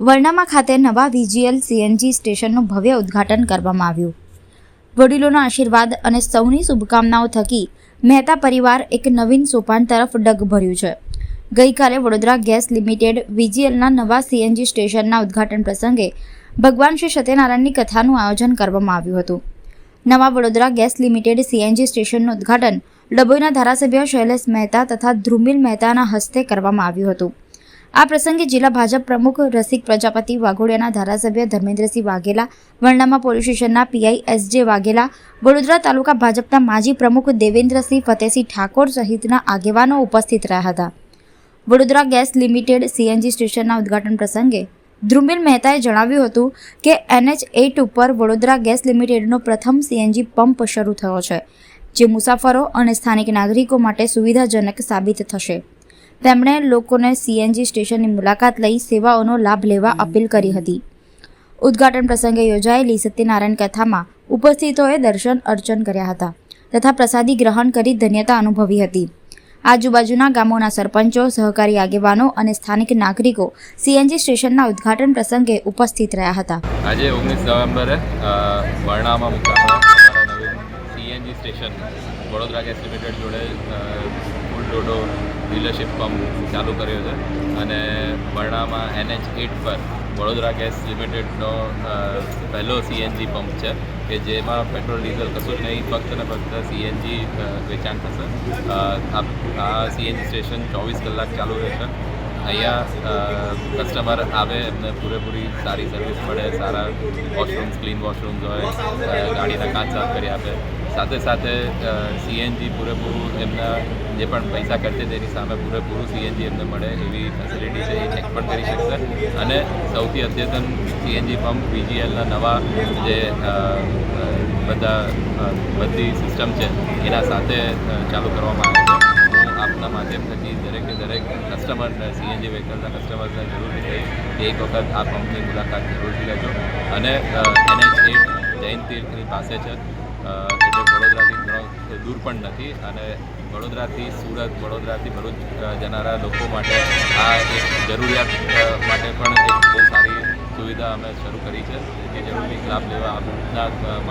વર્ણામા ખાતે નવા વીજીએલ સીએનજી સ્ટેશનનું ભવ્ય ઉદ્ઘાટન કરવામાં આવ્યું. વડીલોના આશીર્વાદ અને સૌની શુભકામનાઓ થકી મહેતા પરિવાર એક નવીન સોપાન તરફ ડગ ભર્યું છે. ગઈકાલે વડોદરા ગેસ લિમિટેડ વીજીએલના નવા સીએનજી સ્ટેશનના ઉદ્ઘાટન પ્રસંગે ભગવાન શ્રી સત્યનારાયણની કથાનું આયોજન કરવામાં આવ્યું હતું. નવા વડોદરા ગેસ લિમિટેડ સીએનજી સ્ટેશનનું ઉદ્ઘાટન ડભોઈના ધારાસભ્ય શૈલેષ મહેતા તથા ધ્રુમિલ મહેતાના હસ્તે કરવામાં આવ્યું હતું. આ પ્રસંગે જિલ્લા ભાજપ પ્રમુખ રસિક પ્રજાપતિ વાઘોડિયાના ધારાસભ્ય ધર્મેન્દ્રસિંહ વાઘેલા, વરણામા પોલીસ સ્ટેશનના PI S J Vaghela, Vadodara તાલુકા ભાજપના માજી પ્રમુખ દેવેન્દ્રસિંહ ફતેસિંહ ઠાકોર સહિતના આગેવાનો ઉપસ્થિત રહ્યા હતા. વડોદરા ગેસ લિમિટેડ સીએનજી સ્ટેશનના ઉદ્ઘાટન પ્રસંગે ધ્રુમિલ મહેતાએ જણાવ્યું હતું કે એનએચ એઇટ ઉપર વડોદરા ગેસ લિમિટેડનો પ્રથમ સીએનજી પંપ શરૂ થયો છે, જે મુસાફરો અને સ્થાનિક નાગરિકો માટે સુવિધાજનક સાબિત થશે. તેમણે લોકોને સીએનજી સ્ટેશનની મુલાકાત લઈ સેવાઓનો લાભ લેવા અપીલ કરી હતી. ઉદ્ઘાટન પ્રસંગે યોજાયેલી સત્યનારાયણ કથામાં ઉપસ્થિતોએ દર્શન અર્ચન કર્યા હતા તથા પ્રસાદી ગ્રહણ કરી ધન્યતા અનુભવી હતી. આજુબાજુના ગામોના સરપંચો, સહકારી આગેવાનો અને સ્થાનિક નાગરિકો સીએનજી સ્ટેશનના ઉદ્ઘાટન પ્રસંગે ઉપસ્થિત રહ્યા હતા. આજે ઓગણીસ નવેમ્બરે વર્ણામાં મુકાયેલા CNG station. Vadodara gas limited જોડે ડીલરશીપ પંપ ચાલુ કર્યો છે. અને બરણામાં એનએચ એટ પર વડોદરા ગેસ લિમિટેડનો પહેલો સીએનજી પંપ છે, કે જેમાં પેટ્રોલ, ડીઝલ કશું જ નહીં, ફક્ત ને ફક્ત સીએનજી વેચાણ થશે. આ સીએનજી સ્ટેશન ચોવીસ કલાક ચાલુ રહેશે. અહીંયા કસ્ટમર આવે, એમને પૂરેપૂરી સારી સર્વિસ મળે, સારા વોશરૂમ્સ ક્લીન વોશરૂમ્સ હોય ગાડીના કાચ સાફ કરી આપે. સાથે સાથે સીએનજી પૂરેપૂરું એમના જે પણ પૈસા ખર્ચે તેની સામે પૂરેપૂરું સીએનજી એમને મળે એવી ફેસિલિટી છે, એ ચેક પણ કરી શકશે. અને સૌથી અદ્યતન સીએનજી પંપ વીજીએલના નવા જે બધા બધી સિસ્ટમ છે, એના સાથે ચાલુ કરવામાં આવે છે. આપના માધ્યમ થકી દરેકે દરેક કસ્ટમરને સીએનજી વ્હીકલના કસ્ટમર્સને જરૂરથી કહીશ કે એક વખત આ પંપની મુલાકાત જરૂરથી લેજો. અને એનએચ એટ જૈન તીર્થની પાસે છે. દૂર પણ નથી અને વડોદરાથી સુરત, વડોદરાથી ભરૂચ જનારા લોકો માટે આ એક જરૂરિયાત માટે પણ એક બહુ સારી સુવિધા અમે શરૂ કરી છે. જે જરૂરી લાભ લેવા આપના